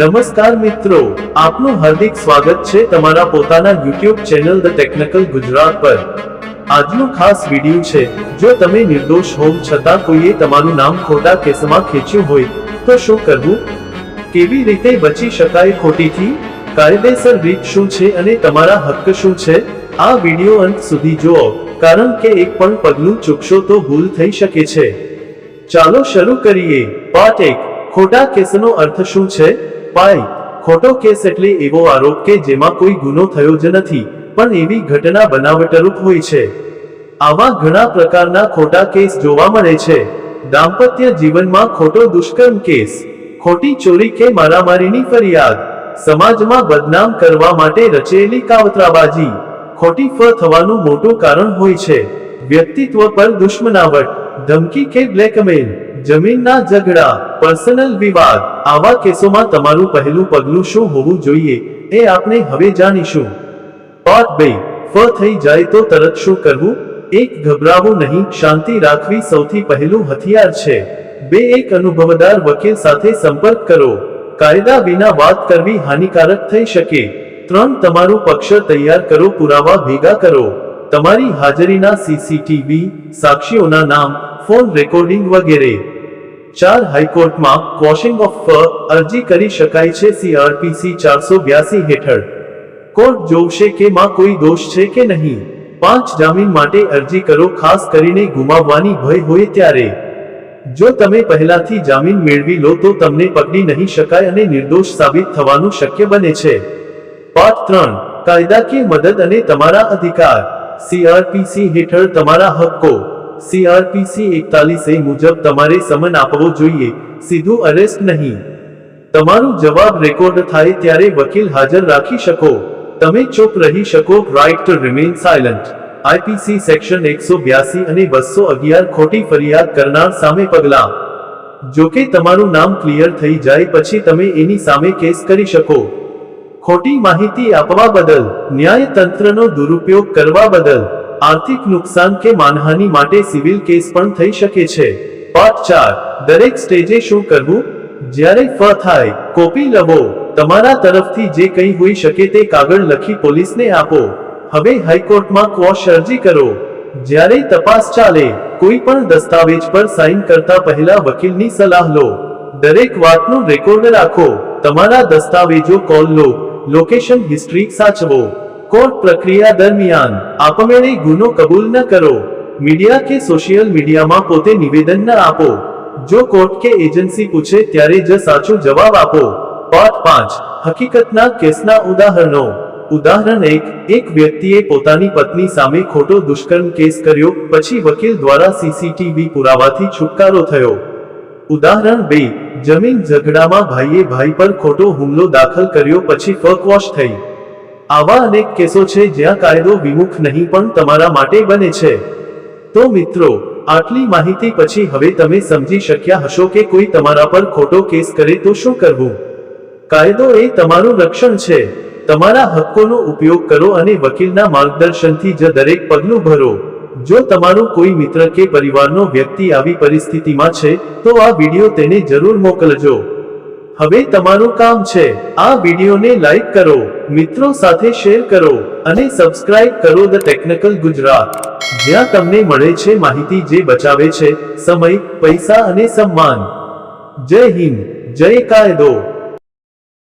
નમસ્કાર મિત્રો, આપનું હાર્દિક સ્વાગત છે તમારા પોતાના YouTube channel the technical Gujarat પર. આજનો ખાસ વિડિયો છે, જો તમે નિર્દોષ હોવ છતાં કોઈએ તમારું નામ ખોટા કેસમાં ખેંચ્યું હોય, તો શું કરવું? કેવી રીતે બચી શકાય ખોટીથી? કાયદેસર રીત શું છે અને તમારા હક્ક શું છે? આ વીડિયો અંત સુધી જુઓ, કારણ કે એક પણ પગલું ચૂકશો તો ભૂલ થઈ શકે છે. ચાલો શરૂ કરીએ. પાર્ટ એક, ખોટા કેસનો અર્થ શું છે? પાય ખોટો કેસ એટલે એવો આરોપ કે જેમાં કોઈ ગુનો થયો જ નથી, પણ એવી ઘટના બનાવટરૂપ હોય છે. આવા ઘણા પ્રકારના ખોટા કેસ જોવા મળે છે. દાંપત્ય જીવનમાં ખોટો દુષ્કર્મ કેસ, ખોટી ચોરી કે મારામારીની ફરિયાદ, સમાજમાં બદનામ કરવા માટે રચેલી કાવતરાબાજી, ખોટી ફ થવાનું મોટું કારણ હોય છે. વ્યક્તિત્વ પર દુશ્મનાવટ, ધમકી કે બ્લેકમેલ. જમીનના ઝઘડા પર્સનલ વિવાદ, આવા કેસોમાં તમારું પહેલું પગલું શું હોવું જોઈએ એ આપણે હવે જાણીશું. પાર્ટ બે, ફ થઈ જાય તો તરત શું કરવું? એક, ગભરાવું નહીં, શાંતિ રાખવી સૌથી પહેલું હથિયાર છે. બે, એક, અનુભવદાર વકીલ સાથે સંપર્ક કરો. કાયદા વિના વાત કરવી હાનિકારક થઈ શકે. ત્રણ, તમારું પક્ષ તૈયાર કરો, પુરાવા ભેગા કરો. તમારી હાજરીના સીસીટીવી સાક્ષીઓના નામ, ફોન રેકોર્ડિંગ વગેરે. ચાર હાઈકોર્ટમાં કોશિંગ ઓફ ફ અરજી કરી શકાય છે સીઆરપીસી ચારસો બ્યાસી હેઠળ. કોર્ટ જોશે કે માં કોઈ દોષ છે કે નહીં. પાંચ જામીન માટે અરજી કરો, ખાસ કરીને ગુમાવવાની ભય હોય ત્યારે. જો તમે પહેલાથી જામીન મેળવી લો તો તમને પકડી નહીં શકાય અને નિર્દોષ સાબિત થવાનું શક્ય બને છે. પાઠ ત્રણ કાયદાકીય મદદ અને તમારા અધિકાર. સીઆરપીસી હેઠળ તમારા હક્કો. સીઆરપીસી એકતાલીસ એ મુજબ તમારે સમન આપવો જોઈએ. સીધું અરેસ્ટ નહીં. તમારું જવાબ રેકોર્ડ થાય ત્યારે વકીલ હાજર રાખી શકો. તમે ચૂપ રહી શકો. Right to remain silent IPC section એકસો બ્યાસી અને બસો અગિયાર ખોટી ફરિયાદ કરનાર સામે પગલાં. જો કે તમારું નામ ક્લિયર થઈ જાય પછી તમે એની સામે કેસ કરી શકો. ખોટી માહિતી આપવા બદલ, ન્યાયતંત્રનો દુરુપયોગ કરવા બદલ આર્થિક નુકસાન કે માનહાનિ માટે સિવિલ કેસ પણ થઈ શકે છે. પાઠ ચાર. દરેક સ્ટેજે શું કરવું? જ્યારે ફ થાય, કોપી લવો તમારા તરફથી જે કંઈ હોઈ શકે તે કાગળ લખી પોલીસને આપો. હવે હાઈકોર્ટમાં ક્વોશ અરજી કરો. જ્યારે તપાસ ચાલે, કોઈ પણ દસ્તાવેજ પર સાઇન કરતા પહેલા વકીલની સલાહ લો. દરેક વાતનું રેકોર્ડ રાખો. તમારા દસ્તાવેજો કોલ લો. લોકેશન હિસ્ટ્રી સાચવો. કોર્ટ પ્રક્રિયા દરમિયાન આપમેળે ગુનો કબૂલ ન કરો. મીડિયા કે સોશિયલ મીડિયામાં પોતે નિવેદન ન આપો. જો કોર્ટ કે એજન્સી પૂછે ત્યારે જ સાચો જવાબ આપો. પાઠ પાંચ. હકીકતના કેસના ઉદાહરણો. ઉદાહરણ એક. એક વ્યક્તિએ પોતાની પત્ની સામે ખોટો દુષ્કર્મ કેસ કર્યો, પછી વકીલ દ્વારા સીસીટીવી પુરાવાથી છુટકારો થયો. ઉદાહરણ બે. જમીન ઝઘડામાં ભાઈએ ભાઈ પર ખોટો હુમલો દાખલ કર્યો, પછી ફકવોશ થઈ. આવા અનેક કેસો છે જ્યાં કાયદો વિમુખ નહીં પણ તમારા માટે બને છે. તો મિત્રો, આટલી માહિતી પછી હવે તમે સમજી શક્યા હશો કે કોઈ તમારા પર ખોટો કેસ કરે તો શું કરવું? કાયદો એ તમારું રક્ષણ છે. તમારા હક્કોનો ઉપયોગ કરો અને વકીલના માર્ગદર્શનથી જ દરેક પગલું ભરો. જો તમારું કોઈ મિત્ર કે પરિવારનો વ્યક્તિ આવી પરિસ્થિતિમાં છે, તો આ વીડિયો તેને જરૂર મોકલજો. હવે તમારું કામ છે. આ વિડીયોને લાઈક કરો. મિત્રો સાથે શેર કરો અને સબસ્ક્રાઇબ કરો ધ ટેકનિકલ ગુજરાત જ્યાં તમને મળે છે માહિતી જે બચાવે છે, સમય, પૈસા અને સન્માન. જય હિન્દ, જય કાયદો.